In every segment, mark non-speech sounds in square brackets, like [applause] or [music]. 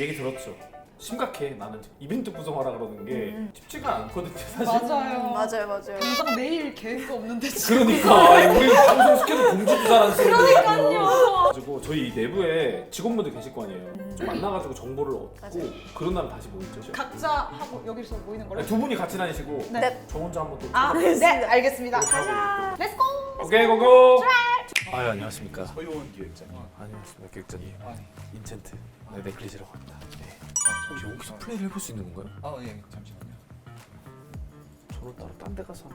얘기 들었죠. 심각해. 나는 지금 이벤트 구성하라 그러는 게 음. 쉽지가 않거든요, 사실. 맞아요. 맞아요, 맞아요. 당장 내일 계획도 없는데 지금. 그러니까 우리 방송 스케줄 공지도 잘안 쓰는데 그러니까요. 가지고 저희 이 내부에 직원분들 계실 거 아니에요. 좀 만나가지고 정보를 얻고 맞아요. 그런 다음 다시 모이죠. 각자 하고 여기서 모이는 걸로. 아니, 두 분이 같이 다니시고 네. 저 혼자 한번 또. 아. 네, 알겠습니다. 가자. 렛츠고. 오케이 고고. 아 안녕하십니까. 서효원 기획자님. 안녕하십니까 기획자님. 아, 인챈트 네, 넷클릿이라고 합니다. 네. 아, 혹시 여기서 플레이를 해볼 수 있는 건가요? 아, 예, 잠시만요. 저는 따로 딴 데 가서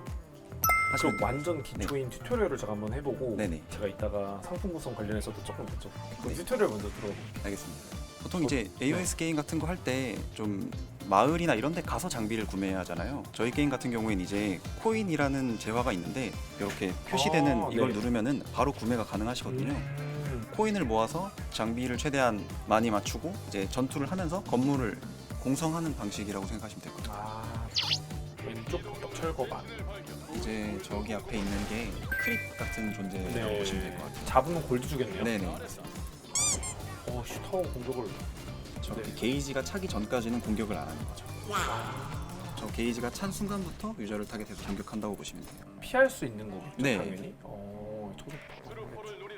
하시면 그럼 완전 기초인 튜토리얼을 제가 한번 해보고 네네 제가 이따가 상품 구성 관련해서도 조금 여쭤볼게요. 그럼 네. 튜토리얼 먼저 들어. 알겠습니다. 보통 이제 AOS 게임 같은 거 할 때 좀 마을이나 이런 데 가서 장비를 구매해야 하잖아요. 저희 게임 같은 경우에는 이제 코인이라는 재화가 있는데 이렇게 표시되는 아, 이걸 네. 누르면은 바로 구매가 가능하시거든요. 음. 코인을 모아서 장비를 최대한 많이 맞추고 이제 전투를 하면서 건물을 공성하는 방식이라고 생각하시면 될 것 같아요. 아 왼쪽 벽 철거반. 이제 저기 앞에 있는 게 크립 같은 존재라고 보시면 될 것 같아요. 잡으면 골드 주겠네요. 네네. 어 슈타워 공격을. 저렇게 네. 게이지가 차기 전까지는 공격을 안 하는 거죠. 저 게이지가 찬 순간부터 유저를 타겟해서 공격한다고 보시면 돼요. 피할 수 있는 거겠죠 네. 당연히. 어 저도.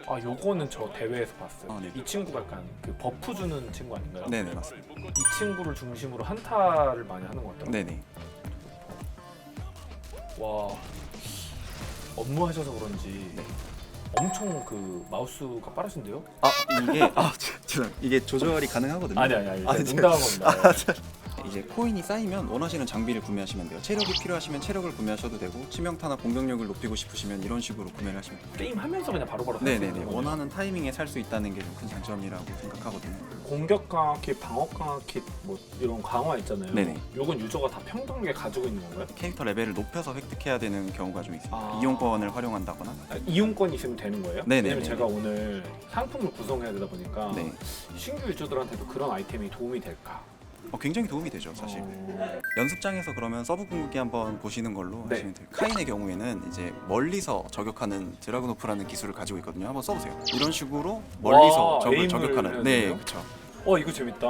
아 요거는 저 대회에서 봤어요. 아, 네. 이 친구가 약간 그 버프 주는 친구 아닌가요? 네네 맞습니다. 이 친구를 중심으로 한타를 많이 하는 것 같더라고요. 네네. 와 업무 하셔서 그런지 네. 엄청 그 마우스가 빠르신데요? 아 이게 아 죄송 이게 조절이 가능하거든요. 아니 아니 아니 농담한 겁니다. 이제 코인이 쌓이면 원하시는 장비를 구매하시면 돼요. 체력이 필요하시면 체력을 구매하셔도 되고 치명타나 공격력을 높이고 싶으시면 이런 식으로 구매를 하시면 돼요. 게임 하면서 그냥 바로바로 할수 네네네 있는 거군요. 원하는 타이밍에 살 수 있다는 게 좀 큰 장점이라고 생각하거든요. 공격 강화 킷, 방어 강화 킷 뭐 이런 강화 있잖아요. 네네. 요건 유저가 다 평등하게 가지고 있는 건가요? 캐릭터 레벨을 높여서 획득해야 되는 경우가 좀 있어요. 아. 이용권을 활용한다거나. 아, 이용권 있으면 되는 거예요? 네네네. 왜냐면 제가 오늘 상품을 구성해야 되다 보니까 네. 신규 유저들한테도 그런 아이템이 도움이 될까? 어, 굉장히 도움이 되죠 사실. 어... 연습장에서 그러면 서브 궁극기 한번 보시는 걸로 네. 하시면 돼요. 카인의 경우에는 이제 멀리서 저격하는 드라그노프라는 기술을 가지고 있거든요. 한번 써보세요. 이런 식으로 멀리서 와, 적을 에임을 저격하는 해야 네? 그렇죠. 어 이거 재밌다.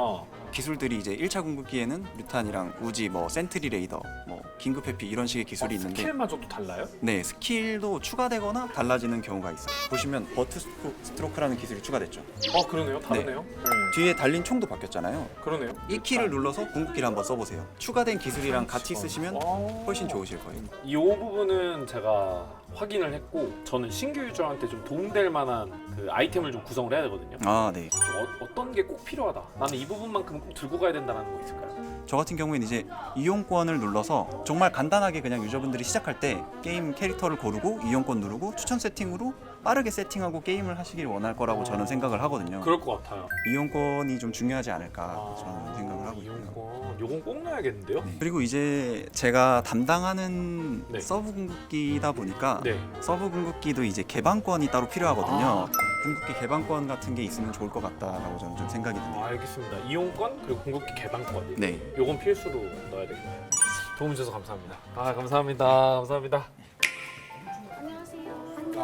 기술들이 이제 1차 궁극기에는 뮤탄이랑 우지, 뭐 센트리 레이더, 뭐 긴급 회피 이런 식의 기술이 어, 있는데 스킬마저도 달라요? 네 스킬도 추가되거나 달라지는 경우가 있어요. 보시면 버트 스트로- 스트로크라는 기술이 추가됐죠. 어 그러네요. 다르네요. 네. 뒤에 달린 총도 바뀌었잖아요. 그러네요. 이 키를 눌러서 궁극기를 한번 써보세요. 추가된 기술이랑 같이 쓰시면 와. 훨씬 좋으실 거예요. 이 부분은 제가 확인을 했고 저는 신규 유저한테 좀 도움될 만한 그 아이템을 좀 구성을 해야 되거든요. 아 네. 좀 어, 떤 게 꼭 필요하다. 나는 이 부분만큼 꼭 들고 가야 된다는 거 있을까요? 저 같은 경우에는 이제 이용권을 눌러서 정말 간단하게 그냥 유저분들이 시작할 때 게임 캐릭터를 고르고 이용권 누르고 추천 세팅으로 빠르게 세팅하고 게임을 하시길 원할 거라고 저는 생각을 하거든요. 그럴 것 같아요. 이용권이 좀 중요하지 않을까 아, 저는 생각을 하고 있고요. 이용권, 요건 꼭 넣어야겠는데요? 네. 그리고 이제 제가 담당하는 네. 서브 궁극기다 보니까 네. 서브 궁극기도 이제 개방권이 따로 필요하거든요. 아. 궁극기 개방권 같은 게 있으면 좋을 것 같다라고 저는 좀 생각이 아, 드네요. 알겠습니다. 이용권 그리고 궁극기 개방권. 네. 요건 필수로 넣어야 되겠네요. 도움 주셔서 감사합니다. 아 감사합니다. 감사합니다.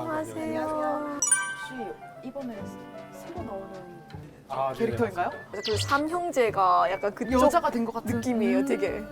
안녕하세요. 혹시 이번에 새로 나오는 아, 네, 캐릭터인가요? 그래서 그 삼형제가 약간 그쪽 여자가 된 것 같은 느낌이에요, 되게.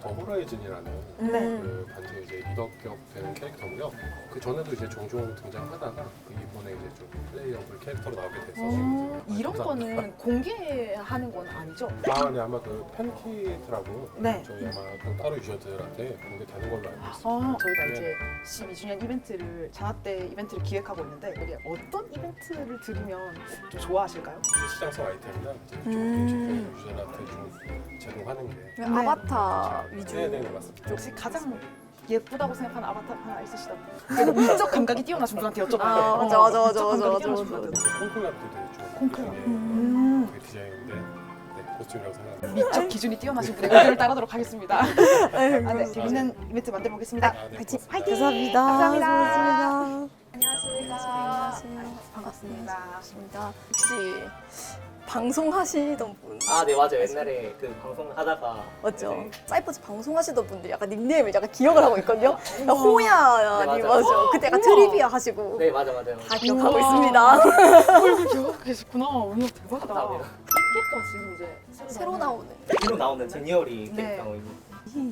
더 호라이즌이라는 네. 그 단체 이제 리더격 되는 캐릭터고요. 그 전에도 이제 종종 등장하다가 그 이번에 이제 좀 플레이어블 캐릭터로 나오게 돼서 어, 네, 이런 감사합니다. 거는 공개하는 건 아니죠? 아, 네 아마 그 팬키트라고 네. 저희 아마 그 따로 유저들한테 공개되는 걸로 알고 있습니다. 아, 저희가 네. 이제 12주년 이벤트를 자나때 이벤트를 기획하고 있는데 여기 어떤 이벤트를 드리면 좀 좋아하실까요? 이제 시장성 아이템이나 이제 좀 음. 음. 유저들한테 좀 제공하는 게 아바타 위주. 네, 네, 네, 맞습니다. 혹시 가장 예쁘다고 생각하는 아바타 하나 있으시다면 그래도 문적 감각이 뛰어나신 분한테 여쭤봐요. 아, 맞아, 맞아, 맞아, 맞아, 맞아. 그 콩클럽도 되게 좋은 콩클럽. 네, 음. 그 디자인인데 네, 코스튬이라고 생각합니다. 미적 기준이 뛰어나신 분의 의견을 따르도록 하겠습니다. 아이고. 아, 네, 재밌는 이벤트 만들어 보겠습니다. 아, 네, 파이팅! 고맙습니다. 파이팅! 감사합니다. 감사합니다. 반갑습니다. 반갑습니다. 혹시 방송하시던 분 아, 네 맞아요. 옛날에 그 방송 하다가 맞죠? 네. 사이퍼즈 방송하시던 분들 약간 닉네임을 약간 기억을 하고 있거든요. [laughs] 호야님 네, 맞아요. 맞죠? 그때 약간 트리비아 하시고 네 맞아 맞아요. 다 기억하고 우와. 있습니다. 얼굴 기억하고 계셨구나. 오늘 대박이다. 감사합니다. 캐릭터 지금 이제 새로 나오는. 새로 나오는 제니어리 네. 캐릭터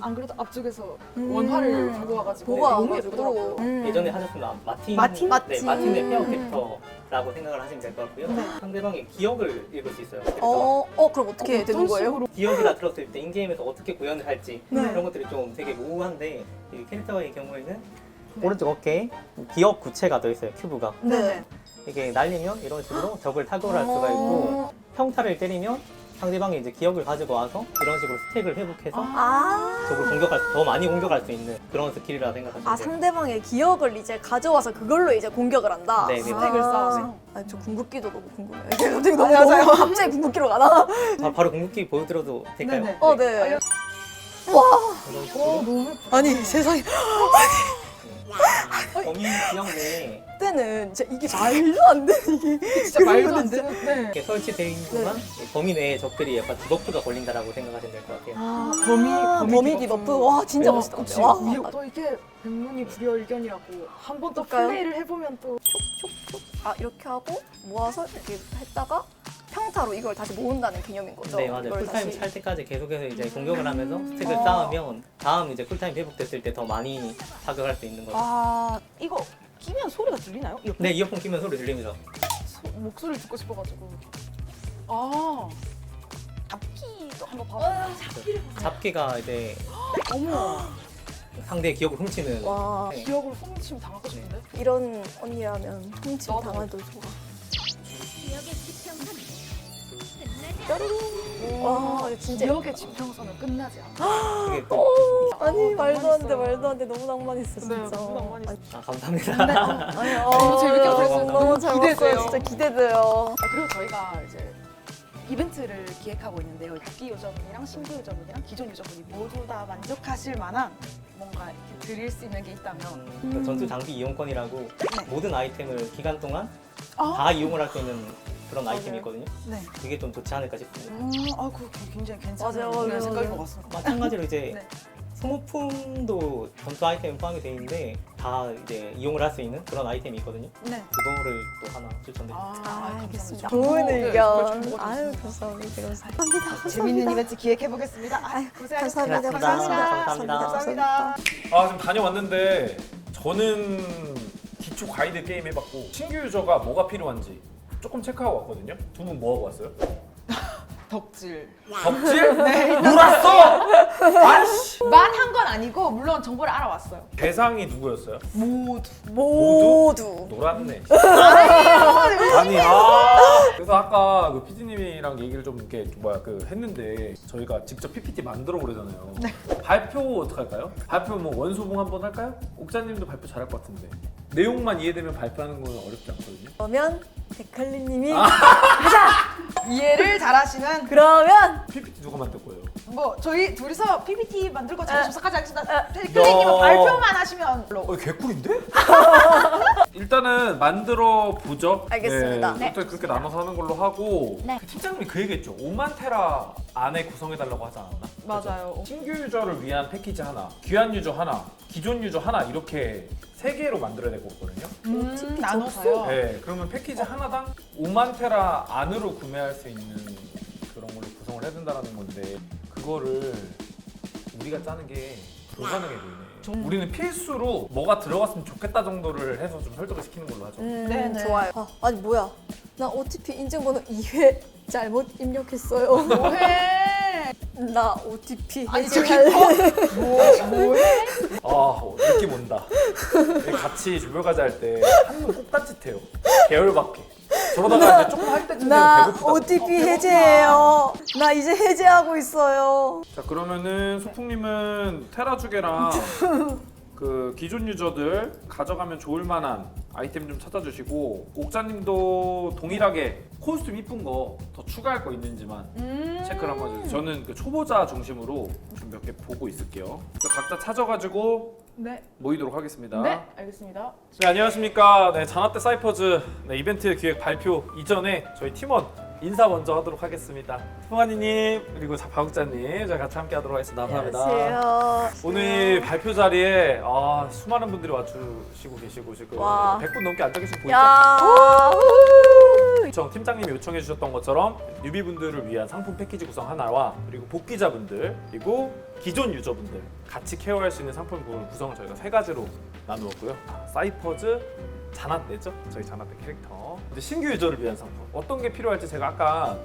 안 그래도 앞쪽에서 음. 원화를 보고 와가지고 보고 너무 와가지고. 예쁘더라고요. 음. 예전에 하셨던 마틴 마틴? 네 마틴의 페어 음. 캐릭터 라고 생각을 하시면 될 것 같고요. 네. 상대방의 기억을 읽을 수 있어요. 어, 어 그럼 어떻게 되는 어떤 거예요? 식으로? 기억이라 들었을 때 인게임에서 어떻게 구현을 할지 네. 이런 것들이 좀 되게 모호한데 이 캐릭터의 경우에는 네. 오른쪽 어깨에 기억 구체가 더 있어요 큐브가 네네. 이게 날리면 이런 식으로 적을 타격할 수가 있고 어. 평타를 때리면 상대방이 이제 기억을 가지고 와서 이런 식으로 스택을 회복해서 아. 적을 공격할 수- 더 많이 공격할 수 있는 그런 스킬이라 생각하시면 아 돼요. 상대방의 기억을 이제 가져와서 그걸로 이제 공격을 한다. 네, 네, 네. 스택을 쌓아서. 아, 저 궁극기도 너무 궁금해요. 이게 갑자기 너무 아, 맞아요. 너무 갑자기 궁극기로 가나? 바, 바로 궁극기 보여드려도 될까요? 네네. 어, 네. 알려- 이런 어, 식으로 너무 아니 세상에 [laughs] 범인 지역 내에 그때는 진짜 이게 말도 안 돼. 이게 진짜 말도 안 되는. 네. 이렇게 설치되어 있는 동안 이 범인 외의 적들이 약간 디버프가 걸린다라고 생각하시면 될 것 같아요. 아, 범위, 범위, 범위 디버프. 디버프. 와 진짜 어, 멋있다. 그치. 와. 위에 또 이게 백문이 불여일견이라고 한번더 그럴까요? 플레이를 해보면 또 촉촉촉. 아 이렇게 하고 모아서 이렇게 했다가 평타로 이걸 다시 모은다는 개념인 거죠. 네 맞아요. 이걸 쿨타임 다시. 찰 때까지 계속해서 이제 공격을 하면서 스택을 어. 쌓으면 다음 이제 쿨타임 회복됐을 때 더 많이 타격할 수 있는 거죠. 아 이거 끼면 이거 네 이어폰 끼면 소리 들립니다. 소- 목소리를 듣고 싶어가지고. 아. 잡기도 한번 봐봐요. 잡기가 이제 [gasps] 어머. 상대의 기억을 훔치는 와 네. 기억으로 훔치면 당하고 싶은데? 이런 언니라면 훔침 나도. 당해도 좋아. 와와 진짜 기억의 지평선은 끝나지 않아 또 아니 어, 말도 안 돼. 말도 안 돼 너무 낭만있어 네, 진짜. 아니, 아, 감사합니다. 아니, 너무 재밌게 어, 봤어요. 너무 잘 기대돼요. 봤어요. 진짜 기대돼요. 아, 그리고 저희가 이제 이벤트를 기획하고 있는데요. 복귀 유저분이랑 신규 유저분이랑 기존 유저분이 모두 다 만족하실 만한 뭔가 이렇게 드릴 수 있는 게 있다면 그 전투 장비 이용권이라고 네. 모든 아이템을 기간 동안 아, 다 이용을 할 수 있는 그런 맞아요. 아이템이 있거든요. 네. 그게 좀 좋지 않을까 싶습니다. 음, 아, 그거 굉장히 괜찮은 맞아요, 생각인 맞아요. 것 같습니다. 마찬가지로 이제 네. 소모품도 전투 아이템 포함이 되어 있는데 다 이제 이용을 할 수 있는 그런 아이템이 있거든요. 네. 그거를 또 하나 추천드립니다. 아, 아, 알겠습니다. 감사합니다. 좋은 네, 의견. 아유 감사합니다. 감사합니다. 재밌는 이벤트 기획해 보겠습니다. 아, 고생하셨습니다. 감사합니다. 감사합니다. 감사합니다. 감사합니다. 아 지금 다녀왔는데 저는 기초 가이드 게임 해봤고 신규 유저가 뭐가 필요한지 조금 체크하고 왔거든요. 두 분 뭐 하고 왔어요? 덕질. 덕질? [laughs] 놀았어? 아이씨. 만 한 건 아니고 물론 정보를 알아왔어요. 대상이 누구였어요? 모두. 모두. 놀았네. 아니 아 그래서 아까 그 PD님이랑 얘기를 좀 이렇게 뭐야 그 했는데 저희가 직접 PPT 만들어 보려잖아요. 발표 어떻게 할까요? 발표 뭐 원소봉 한번 할까요? 옥자님도 발표 잘할 것 같은데 내용만 이해되면 발표하는 건 어렵지 않거든요. 그러면 백할리님이 이해를 잘하시는 그러면 PPT 누가 만들 거예요? 뭐 저희 둘이서 PPT 만들고 아. 제가 조사까지 하겠습니다. 아. 클릭님은 야. 발표만 하시면 어 개꿀인데? [laughs] 일단은 만들어 보죠. 알겠습니다. 네, 또 그렇게 나눠서 하는 걸로 하고 네. 그 팀장님이 그 얘기했죠. 5만 테라 안에 구성해 달라고 하지 않았나? 맞아요. 신규 유저를 위한 패키지 하나, 귀한 유저 하나, 기존 유저 하나 이렇게 세 개로 만들어야 될 거거든요. 음, 나눴어요. 네, 그러면 패키지 하나당 5만 테라 안으로 구매할 수 있는 그런 걸로 구성을 해야 된다는 건데 그거를 우리가 짜는 게 불가능해 보이네. 우리는 필수로 뭐가 들어갔으면 좋겠다 정도를 해서 좀 설득을 시키는 걸로 하죠. 음, 네 네. 좋아요. 아, 아니 뭐야? 나 OTP 인증번호 2회 잘못 입력했어요. 뭐해? [laughs] 나 OTP 아니, 저기 해제할래. 뭐 [laughs] 뭐해? 아 어, 느낌 온다. 같이 조별과제 할 때 한눈 꼭 딴짓해요. 계열밖에. 저러다가 이제 조금 할 때쯤 되면 나 배고프다. OTP 해제해요. 나 이제 해제하고 있어요. 자 그러면은 소풍님은 테라 주개랑 [laughs] 그 기존 유저들 가져가면 좋을 만한 아이템 좀 찾아주시고 옥자님도 동일하게 코스튬 이쁜 거 더 추가할 거 있는지만 음. 체크를 한번 해주세요. 저는 그 초보자 중심으로 좀 몇 개 보고 있을게요. 그래서 각자 찾아가지고 네. 모이도록 하겠습니다. 네, 알겠습니다. 네, 안녕하십니까. 네, 잔화대 사이퍼즈 네, 이벤트 기획 발표 이전에 저희 팀원 인사 먼저 하도록 하겠습니다. 풍환이님 그리고 자- 박욱자님 저희 같이 함께 하도록 하겠습니다. 감사합니다. 안녕하세요. 오늘 발표 자리에 아, 수많은 분들이 와주시고 계시고 지금 와. 100분 넘게 앉아 계신 거 보이죠? 야. 우! 요청 팀장님이 요청해 주셨던 것처럼 뉴비분들을 위한 상품 패키지 구성 하나와 그리고 복귀자분들 그리고 기존 유저분들 같이 케어할 수 있는 상품 구성을 저희가 세 가지로 나누었고요. 사이퍼즈 자나떼죠? 저희 자나떼 캐릭터. 이제 신규 유저를 위한 상품 어떤 게 필요할지 제가 아까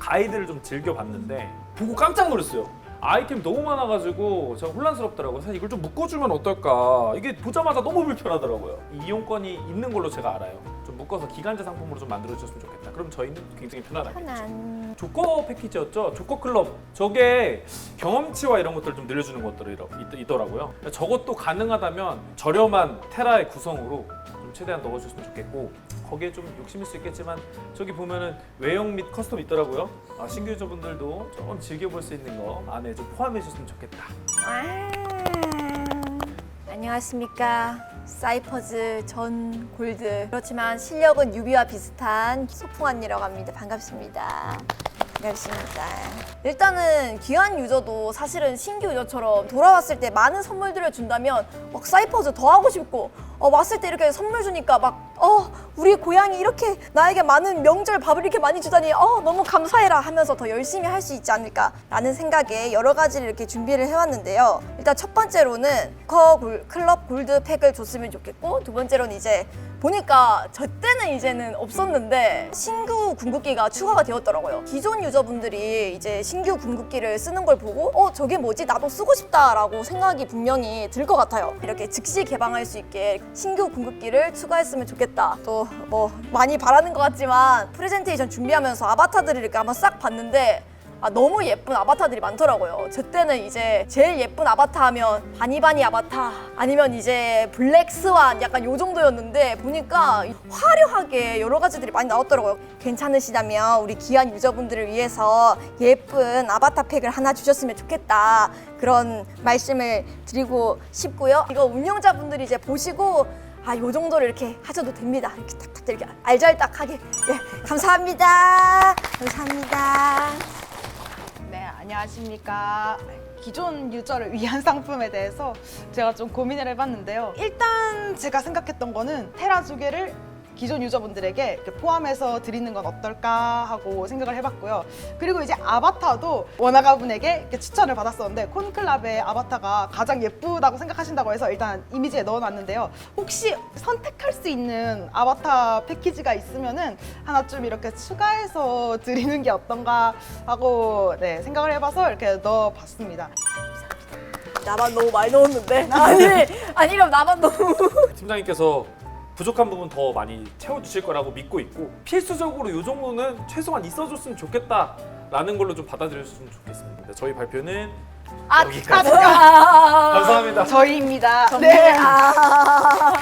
가이드를 좀 즐겨봤는데 보고 깜짝 놀랐어요. 아이템 너무 많아가지고 제가 혼란스럽더라고요. 사실 이걸 좀 묶어주면 어떨까? 이게 보자마자 너무 불편하더라고요. 이 이용권이 있는 걸로 제가 알아요. 좀 묶어서 기간제 상품으로 좀 만들어 주셨으면 좋겠다. 그럼 저희는 굉장히 편안하겠죠. 편안. 조커 패키지였죠. 조커 클럽. 저게 경험치와 이런 것들을 좀 늘려주는 것들이더라고요. 저것도 가능하다면 저렴한 테라의 구성으로 좀 최대한 넣어줬으면 좋겠고 거기에 좀 욕심일 수 있겠지만 저기 보면은 외형 및 커스텀 있더라고요. 아, 신규 유저분들도 좀 즐겨볼 수 있는 거 안에 좀 포함해 주셨으면 좋겠다. 와. 안녕하십니까. 사이퍼즈 전 골드. 그렇지만 실력은 유비와 비슷한 소풍 언니라고 합니다. 반갑습니다. 반갑습니다. 일단은 귀한 유저도 사실은 신규 유저처럼 돌아왔을 때 많은 선물들을 준다면 막 사이퍼즈 더 하고 싶고 어, 왔을 때 이렇게 선물 주니까 막 어, 우리 고양이 이렇게 나에게 많은 명절 밥을 이렇게 많이 주다니 어, 너무 감사해라 하면서 더 열심히 할 수 있지 않을까라는 생각에 여러 가지를 이렇게 준비를 해왔는데요. 일단 첫 번째로는 커 골- 클럽 골드 팩을 줬으면 좋겠고 두 번째로는 이제 보니까 저 때는 이제는 없었는데 신규 궁극기가 추가가 되었더라고요. 기존 유저분들이 이제 신규 궁극기를 쓰는 걸 보고 어 저게 뭐지 나도 쓰고 싶다라고 생각이 분명히 들 것 같아요. 이렇게 즉시 개방할 수 있게 신규 궁극기를 추가했으면 좋겠다. 또 뭐 많이 바라는 것 같지만 프레젠테이션 준비하면서 아바타들을 이렇게 한번 싹 봤는데 아, 너무 예쁜 아바타들이 많더라고요. 저 때는 이제 제일 예쁜 아바타 하면 바니바니 아바타 아니면 이제 블랙 스완 약간 요 정도였는데 보니까 화려하게 여러 가지들이 많이 나왔더라고요. 괜찮으시다면 우리 귀한 유저분들을 위해서 예쁜 아바타 팩을 하나 주셨으면 좋겠다. 그런 말씀을 드리고 싶고요. 이거 운영자분들이 이제 보시고 아, 요 정도로 이렇게 하셔도 됩니다. 이렇게 탁탁 이렇게 알잘딱하게. 예, 감사합니다. 감사합니다. 네, 안녕하십니까. 기존 유저를 위한 [laughs] 상품에 대해서 제가 좀 고민을 해봤는데요. 일단 제가 생각했던 거는 테라 두 개를 기존 유저분들에게 포함해서 드리는 건 어떨까 하고 생각을 해봤고요. 그리고 이제 아바타도 원아가 분에게 이렇게 추천을 받았었는데 콘클럽의 아바타가 가장 예쁘다고 생각하신다고 해서 일단 이미지에 넣어놨는데요. 혹시 선택할 수 있는 아바타 패키지가 있으면은 하나 좀 이렇게 추가해서 [laughs] 드리는 게 어떤가 하고 네, 생각을 해봐서 이렇게 넣어봤습니다. 나만 너무 많이 넣었는데 [laughs] 아니 아니 그럼 나만 너무 팀장님께서 부족한 부분 더 많이 채워주실 거라고 믿고 있고 필수적으로 이 정도는 최소한 있어줬으면 좋겠다라는 걸로 좀 받아들였으면 좋겠습니다. 저희 발표는 아, 여기까지. 아, 감사합니다. 저희입니다. 네. 아,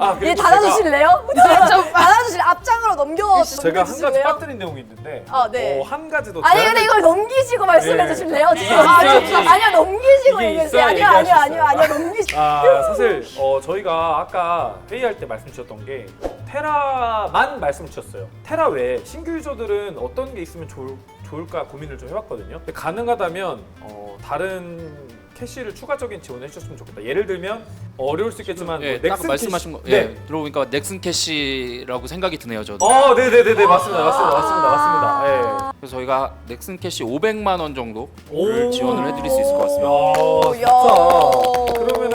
아, 얘 그리고 닫아주실래요? [laughs] 네, 좀 닫아주실 앞장으로 넘겨 제가 한 가지 주실래요? 빠뜨린 내용이 있는데 아, 네. 어, 한 가지 더 아니 근데 이걸 넘기시고 말씀해 네. 주실래요? 이게 아, 있어야지. 아니요 넘기시고 이게. 있어야 아니요 아니요 아니요. 아니요 넘기시. 아 사실 어, 저희가 아까 회의할 때 말씀 주셨던 게 테라만 말씀 주셨어요. 테라 외에 신규 유저들은 어떤 게 있으면 좋을, 좋을까 고민을 좀 해봤거든요. 근데 가능하다면 어, 다른 캐시를 추가적인 지원해 주셨으면 좋겠다. 예를 들면 어려울 수 있겠지만 예, 뭐딱 넥슨 말씀하신 거, 캐시- 예, 네. 들어보니까 넥슨 캐시라고 생각이 드네요, 저도. 어, 네 네 네 네 맞습니다, 맞습니다, 맞습니다, 맞습니다. 예. 그래서 저희가 넥슨 캐시 500만 원 정도를 오. 지원을 해드릴 수 있을 것 같습니다. 야, 야. 진짜.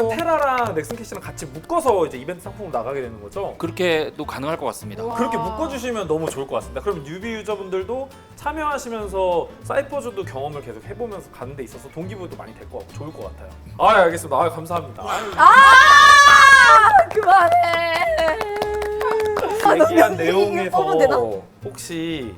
그러면은 테라랑 넥슨 캐시랑 같이 묶어서 이제 이벤트 상품으로 나가게 되는 거죠? 그렇게도 가능할 것 같습니다. 그렇게 묶어주시면 너무 좋을 것 같습니다. 그럼 뉴비 유저분들도 참여하시면서 사이퍼즈도 경험을 계속 해보면서 가는 데 있어서 동기부여도 많이 될 것 같고 좋을 것 같아요. 아, 예, 알겠습니다. 아, 감사합니다. 아유, 아 그만해. 아, 너무 얘기한 이게 내용에서 뽑으면 되나? 혹시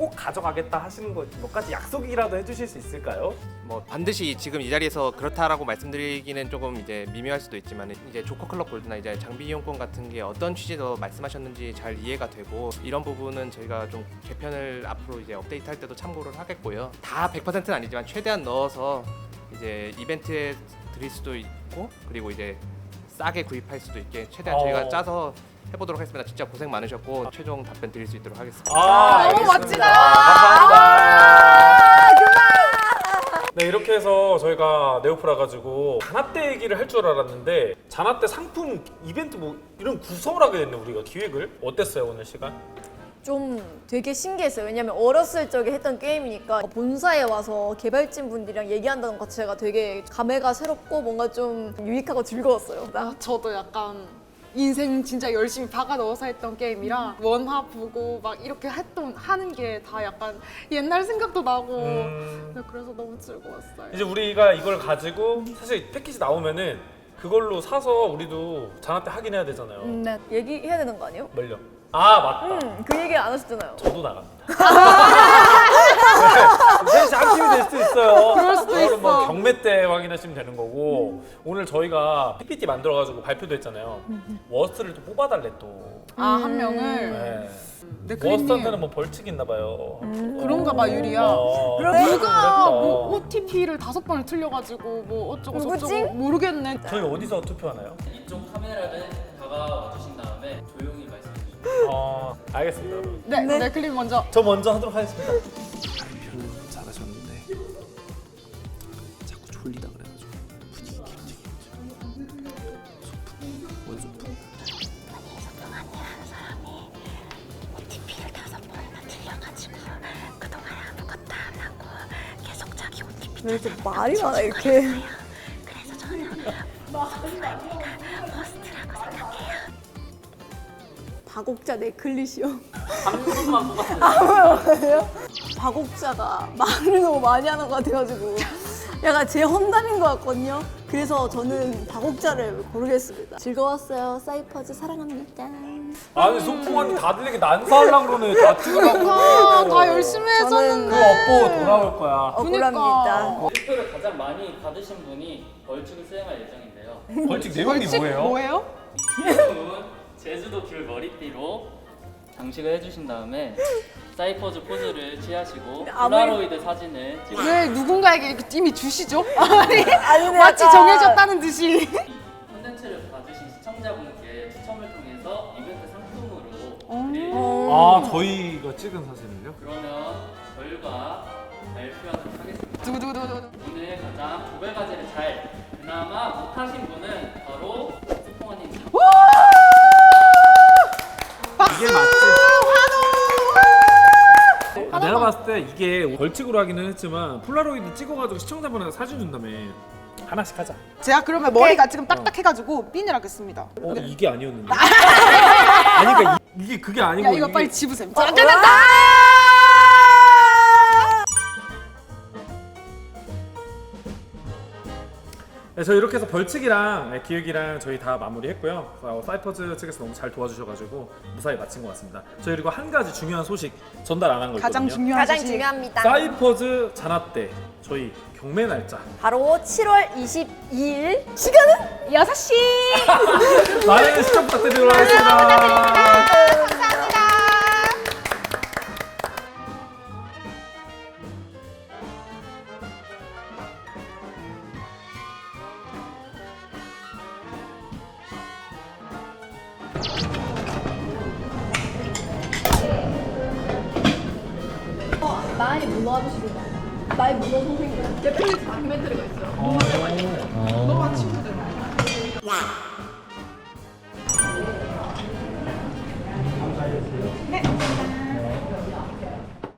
꼭 가져가겠다 하시는 거몇 가지 약속이라도 해주실 수 있을까요? 뭐 반드시 지금 이 자리에서 그렇다라고 말씀드리기는 조금 이제 미묘할 수도 있지만 이제 조커 클럽 골드나 이제 장비 이용권 같은 게 어떤 취지로 말씀하셨는지 잘 이해가 되고 이런 부분은 저희가 좀 개편을 앞으로 이제 업데이트할 때도 참고를 하겠고요. 다 100%는 아니지만 최대한 넣어서 이제 이벤트에 드릴 수도 있고 그리고 이제 싸게 구입할 수도 있게 최대한 어. 저희가 짜서 해보도록 하겠습니다. 진짜 고생 많으셨고 최종 답변 드릴 수 있도록 하겠습니다. 아, 너무 알겠습니다. 멋지다. 아, 감사합니다. 네 이렇게 해서 저희가 네오프라 가지고 자나떼 얘기를 할 줄 알았는데 자나떼 상품 이벤트 뭐 이런 구성을 하게 됐네 우리가 기획을 어땠어요 오늘 시간? 좀 되게 신기했어요. 왜냐면 어렸을 적에 했던 게임이니까 본사에 와서 개발진 분들이랑 얘기한다는 것 자체가 되게 감회가 새롭고 뭔가 좀 유익하고 즐거웠어요. 아, 저도 약간 인생 진짜 열심히 박아 넣어서 했던 게임이라 원화 보고 막 이렇게 했던 하는 게 다 약간 옛날 생각도 나고 음. 네, 그래서 너무 즐거웠어요. 이제 우리가 이걸 가지고 사실 패키지 나오면은 그걸로 사서 우리도 장학 때 하긴 해야 되잖아요. 네. 얘기해야 되는 거 아니에요? 멀려. 아 맞다. 음, 그 얘기 안 하셨잖아요. 저도 나갑니다. [laughs] 네, 셋이 한 팀이 될 수도 있어요. 그럴 수도 있어. 뭐 경매 때 확인하시면 되는 거고 오늘 저희가 PPT 만들어가지고 발표도 했잖아요. 워스트를 또 뽑아달래 또. 아 한 명을 네. 네, 그림님. 워스트한테는 뭐 벌칙이 있나 봐요. 그런가 봐 유리야. 어, 누가 그랬다. 뭐 OTP를 다섯 번을 틀려가지고 뭐 어쩌고 누구지? 저쩌고 모르겠네. 저희 어디서 투표하나요? 이쪽 카메라를 다가와 주신 다음에 조용히. 어 알겠습니다. 여러분. 네, 네, 클립 먼저. 저 먼저 하도록 하겠습니다. 발표는 잘하셨는데 자꾸 졸리다 그래가지고 분위기 굉장히 소품 원소품 OTP를 다섯 번이나 틀려가지고 그동안 아무것도 안 하고 계속 자기 OTP 왜 이렇게 말이 많아 이렇게. 그래서 저는 버스트라 박옥자 네클릿이요. 아, 왜요? 박옥자가 말을 너무 많이 하는 것 같아가지고 약간 제 험담인 것 같거든요. 그래서 저는 박옥자를 고르겠습니다. 즐거웠어요. 사이퍼즈 사랑합니다. 아니 소풍한테 다들 이렇게 난사하려고 그러네 다 아, 다 열심히 그 했었는데. 업보 돌아올 거야 억울합니다. 투표를 가장 많이 받으신 분이 벌칙을 수행할 예정인데요. 벌칙 내용이 뭐예요? 뭐예요? 이분은 제주도 귤 머리띠로 장식을 해주신 다음에 [laughs] 사이퍼즈 포즈를 취하시고 아무리- 폴라로이드 사진을 찍어 왜 누군가에게 이렇게 이미 주시죠? [laughs] 아니, 아니, 마치 약간- 정해졌다는 듯이. 콘텐츠를 받으신 시청자분께 추첨을 통해서 이벤트 상품으로 어. 드릴 아 저희가 찍은 사진을요? 그러면 결과 발표하도록 하겠습니다. 두구두구두구. 오늘 가장 고별 과제를 잘 그나마 못하신 분은 내가 봤을 때 이게 벌칙으로 하기는 했지만 폴라로이드 찍어가지고 시청자분한테 사진 준다며. 하나씩 하자. 제가 그러면 머리가 지금 딱딱해가지고 핀을 하겠습니다. 어 이게 아니었는데. [laughs] 아니 그러니까 이, 게 그게 아니고 야 이거 이게- 빨리 집으세요. 아, 자, 끝났다. 네, 저희 이렇게 해서 벌칙이랑 네, 기획이랑 저희 다 마무리했고요. 어, 사이퍼즈 측에서 너무 잘 도와주셔가지고 무사히 마친 것 같습니다. 저희 그리고 한 가지 중요한 소식 전달 안 한 거 있거든요. 가장 중요한 가장 소식. 중요합니다. 사이퍼즈 잔화 때 저희 경매 날짜 바로 7월 22일 시간은 6시. [laughs] 많은 시청 부탁드리도록 하겠습니다. 많이